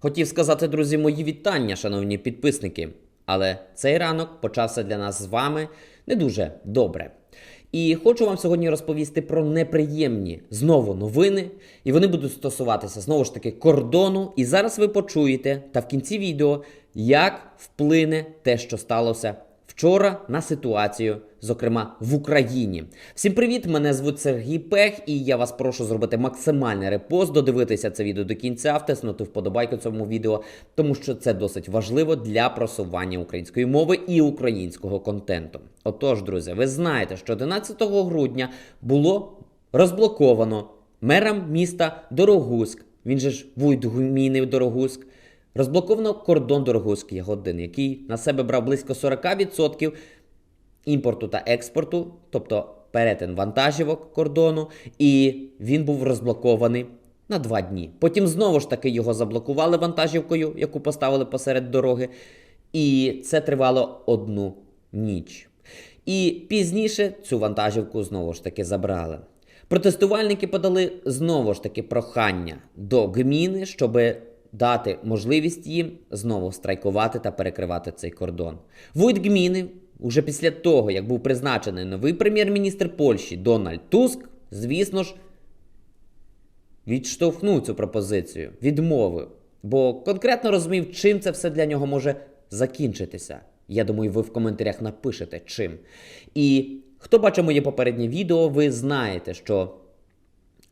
Хотів сказати, друзі, мої вітання, шановні підписники. Але цей ранок почався для нас з вами не дуже добре. І хочу вам сьогодні розповісти про неприємні знову новини, і вони будуть стосуватися знову ж таки кордону. І зараз ви почуєте та в кінці відео, як вплине те, що сталося вчора на ситуацію, зокрема в Україні. Всім привіт! Мене звуть Сергій Пех, і я вас прошу зробити максимальний репост, додивитися це відео до кінця, втиснути вподобайку цьому відео, тому що це досить важливо для просування української мови і українського контенту. Отож, друзі, ви знаєте, що 11 грудня було розблоковано мером міста Дорогуськ. Він же ж вуйт гміни Дорогуськ. Розблоковано кордон Дорогуськ Ягодин, який на себе брав близько 40% імпорту та експорту, тобто перетин вантажівок кордону, і він був розблокований на два дні. Потім знову ж таки його заблокували вантажівкою, яку поставили посеред дороги, і це тривало одну ніч. І пізніше цю вантажівку знову ж таки забрали. Протестувальники подали знову ж таки прохання до гміни, щоб дати можливість їм знову страйкувати та перекривати цей кордон. Войт гміни, уже після того, як був призначений новий прем'єр-міністр Польщі Дональд Туск, звісно ж, відштовхнув цю пропозицію, відмовив, бо конкретно розумів, чим це все для нього може закінчитися. Я думаю, ви в коментарях напишете чим. І хто бачив моє попереднє відео, ви знаєте, що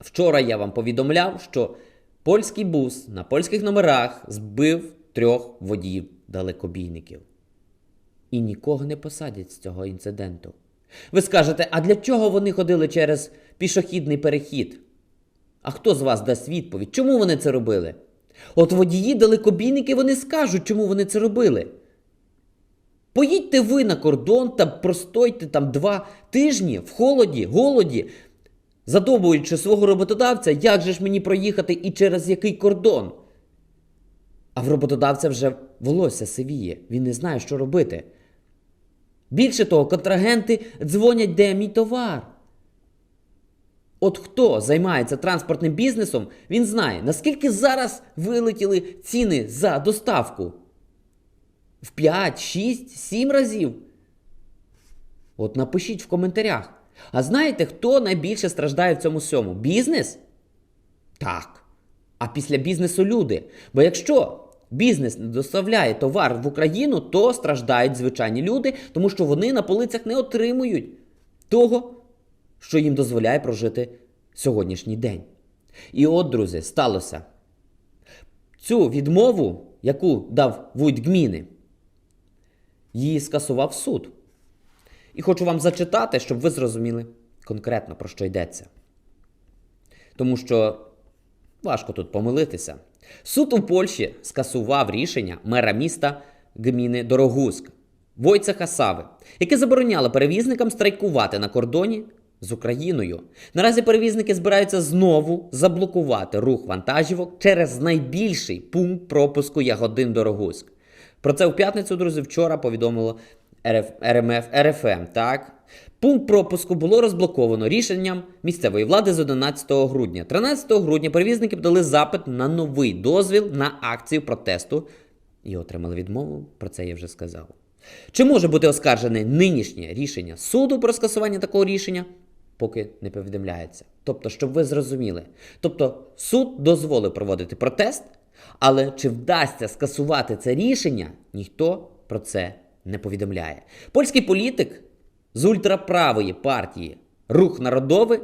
вчора я вам повідомляв, що польський бус на польських номерах збив трьох водіїв далекобійників. І нікого не посадять з цього інциденту. Ви скажете, а для чого вони ходили через пішохідний перехід? А хто з вас дасть відповідь? Чому вони це робили? От водії далекобійники вони скажуть, чому вони це робили. Поїдьте ви на кордон та простойте там два тижні в холоді, голоді, задобуючи свого роботодавця, як же ж мені проїхати і через який кордон? А в роботодавця вже волосся сивіє, він не знає, що робити. Більше того, контрагенти дзвонять, де мій товар. От хто займається транспортним бізнесом, він знає, наскільки зараз вилетіли ціни за доставку. В 5, 6, 7 разів. От напишіть в коментарях. А знаєте, хто найбільше страждає в цьому всьому? Бізнес? Так. А після бізнесу люди. Бо якщо бізнес не доставляє товар в Україну, то страждають звичайні люди, тому що вони на полицях не отримують того, що їм дозволяє прожити сьогоднішній день. І от, друзі, сталося. Цю відмову, яку дав Вуйт Гміни, її скасував суд. І хочу вам зачитати, щоб ви зрозуміли конкретно про що йдеться. Тому що важко тут помилитися. Суд у Польщі скасував рішення мера міста Гміни Дорогуськ Войцеха Сави, яке забороняло перевізникам страйкувати на кордоні з Україною. Наразі перевізники збираються знову заблокувати рух вантажівок через найбільший пункт пропуску Ягодин Дорогуськ. Про це в п'ятницю, друзі, вчора повідомило РФ, РМФ РФМ. Так, пункт пропуску було розблоковано рішенням місцевої влади з 11 грудня. 13 грудня перевізники подали запит на новий дозвіл на акцію протесту і отримали відмову. Про це я вже сказав. Чи може бути оскаржене нинішнє рішення суду про скасування такого рішення? Поки не повідомляється. Тобто, щоб ви зрозуміли. Тобто, суд дозволив проводити протест, але чи вдасться скасувати це рішення, ніхто про це не повідомляє. Польський політик з ультраправої партії Рух Народовий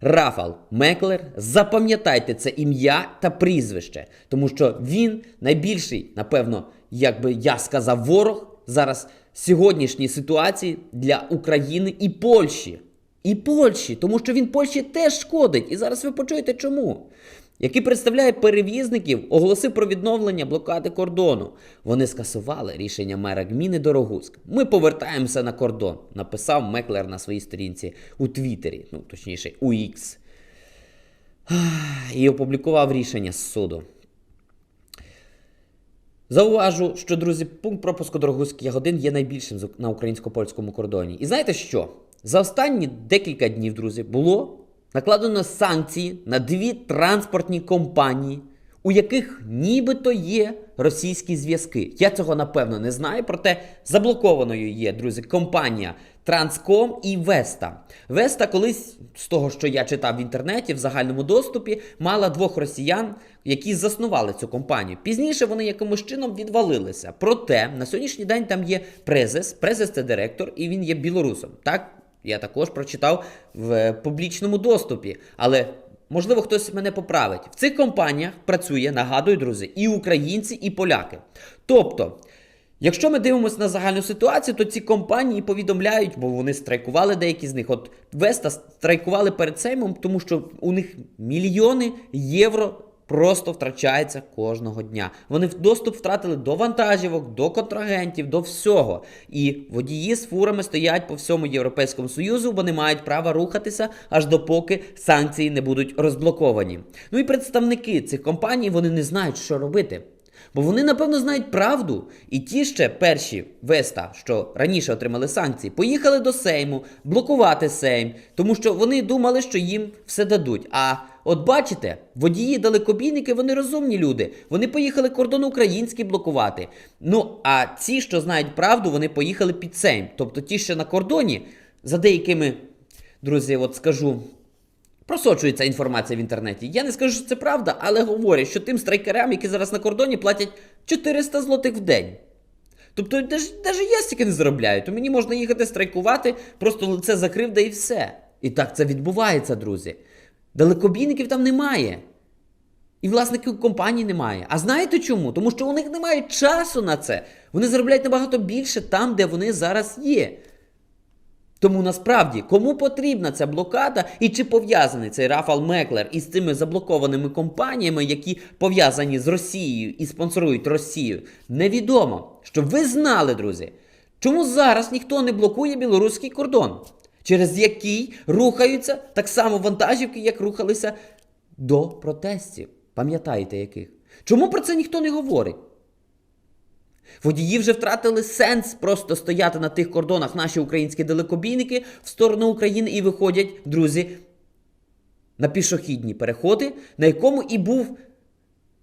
Рафал Меклер. Запам'ятайте це ім'я та прізвище, тому що він найбільший, напевно, як би я сказав, ворог зараз сьогоднішній ситуації для України і Польщі. І Польщі, тому що він Польщі теж шкодить. І зараз ви почуєте чому. Який представляє перевізників, оголосив про відновлення блокади кордону. Вони скасували рішення мера Гміни Дорогуськ. Ми повертаємося на кордон, написав Меклер на своїй сторінці у Твіттері, ну точніше, у X. І опублікував рішення з суду. Зауважу, що, друзі, пункт пропуску Дорогуськ Ягодин є найбільшим на українсько-польському кордоні. І знаєте що? За останні декілька днів, друзі, було накладено санкції на дві транспортні компанії у яких нібито є російські зв'язки. Я цього напевно не знаю, проте заблокованою є, друзі, компанія Транском і Веста. Веста колись, з того, що я читав в інтернеті, в загальному доступі, мала двох росіян, які заснували цю компанію. Пізніше вони якимось чином відвалилися. Проте на сьогоднішній день там є презес, презес це директор, і він є білорусом. Так, я також прочитав в е, публічному доступі. Але можливо хтось мене поправить. В цих компаніях працює, нагадую, друзі, і українці, і поляки. Тобто. Якщо ми дивимося на загальну ситуацію, то ці компанії повідомляють, бо вони страйкували деякі з них. От Веста страйкували перед Сеймом, тому що у них мільйони євро просто втрачається кожного дня. Вони в- доступ втратили до вантажівок, до контрагентів, до всього. І водії з фурами стоять по всьому Європейському Союзу, вони мають право рухатися аж допоки санкції не будуть розблоковані. Ну і представники цих компаній вони не знають, що робити. Бо вони, напевно, знають правду. І ті ще перші Веста, що раніше отримали санкції, поїхали до Сейму блокувати Сейм, тому що вони думали, що їм все дадуть. А от бачите, водії далекобійники, вони розумні люди. Вони поїхали кордон український блокувати. Ну а ці, що знають правду, вони поїхали під Сейм. Тобто ті, що на кордоні, за деякими, друзі, от скажу. Просочується інформація в інтернеті. Я не скажу, що це правда, але говорять, що тим страйкерам, які зараз на кордоні, платять 400 злотих в день. Тобто, навіть я стільки не заробляю, то мені можна їхати страйкувати, просто лице закрив, да і все. І так це відбувається, друзі. Далекобійників там немає. І власників компаній немає. А знаєте чому? Тому що у них немає часу на це. Вони заробляють набагато більше там, де вони зараз є. Тому насправді, кому потрібна ця блокада і чи пов'язаний цей Рафал Меклер із цими заблокованими компаніями, які пов'язані з Росією і спонсорують Росію, невідомо. Щоб ви знали, друзі, чому зараз ніхто не блокує білоруський кордон, через який рухаються так само вантажівки, як рухалися до протестів. Пам'ятаєте яких? Чому про це ніхто не говорить? Водії вже втратили сенс просто стояти на тих кордонах наші українські далекобійники в сторону України і виходять, друзі, на пішохідні переходи, на якому і був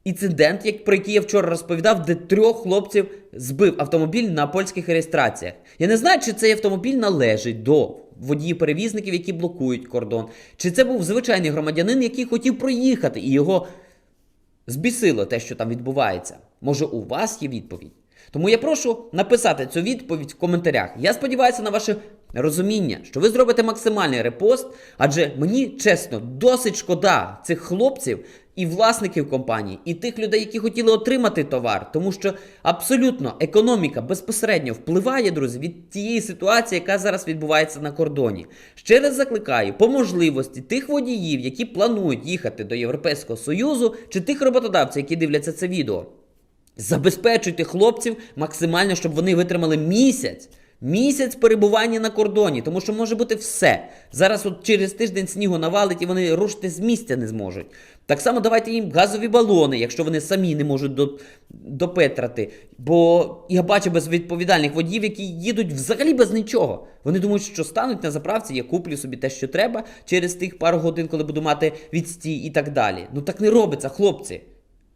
інцидент, як, про який я вчора розповідав, де трьох хлопців збив автомобіль на польських реєстраціях. Я не знаю, чи цей автомобіль належить до водіїв-перевізників, які блокують кордон, чи це був звичайний громадянин, який хотів проїхати, і його збісило те, що там відбувається. Може, у вас є відповідь? Тому я прошу написати цю відповідь в коментарях. Я сподіваюся на ваше розуміння, що ви зробите максимальний репост, адже мені чесно досить шкода цих хлопців і власників компаній, і тих людей, які хотіли отримати товар, тому що абсолютно економіка безпосередньо впливає, друзі, від тієї ситуації, яка зараз відбувається на кордоні. Ще раз закликаю по можливості тих водіїв, які планують їхати до Європейського Союзу, чи тих роботодавців, які дивляться це відео. Забезпечуйте хлопців максимально, щоб вони витримали місяць. Місяць перебування на кордоні, тому що може бути все. Зараз от через тиждень снігу навалить і вони рушити з місця не зможуть. Так само давайте їм газові балони, якщо вони самі не можуть до, допетрати. Бо я бачу безвідповідальних водіїв, які їдуть взагалі без нічого. Вони думають, що стануть на заправці, я куплю собі те, що треба, через тих пару годин, коли буду мати відстій і так далі. Ну так не робиться, хлопці.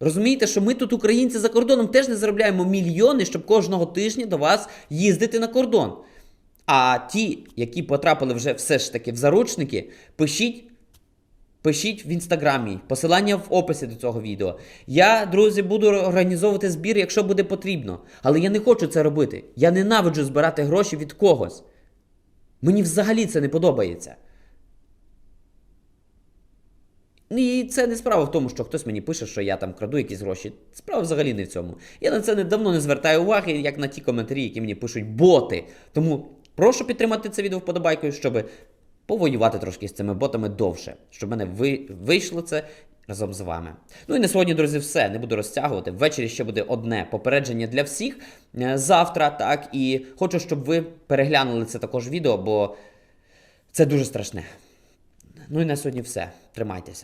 Розумієте, що ми тут, українці за кордоном, теж не заробляємо мільйони, щоб кожного тижня до вас їздити на кордон. А ті, які потрапили вже все ж таки в заручники, пишіть. Пишіть в інстаграмі, посилання в описі до цього відео. Я, друзі, буду організовувати збір, якщо буде потрібно. Але я не хочу це робити. Я ненавиджу збирати гроші від когось. Мені взагалі це не подобається. І це не справа в тому, що хтось мені пише, що я там краду якісь гроші. Справа взагалі не в цьому. Я на це не- давно не звертаю уваги, як на ті коментарі, які мені пишуть боти. Тому прошу підтримати це відео вподобайкою, щоб повоювати трошки з цими ботами довше, щоб мене ви... вийшло це разом з вами. Ну і на сьогодні, друзі, все. Не буду розтягувати. Ввечері ще буде одне попередження для всіх е, завтра, так. І хочу, щоб ви переглянули це також відео, бо це дуже страшне. Ну і на сьогодні все. Тримайтеся.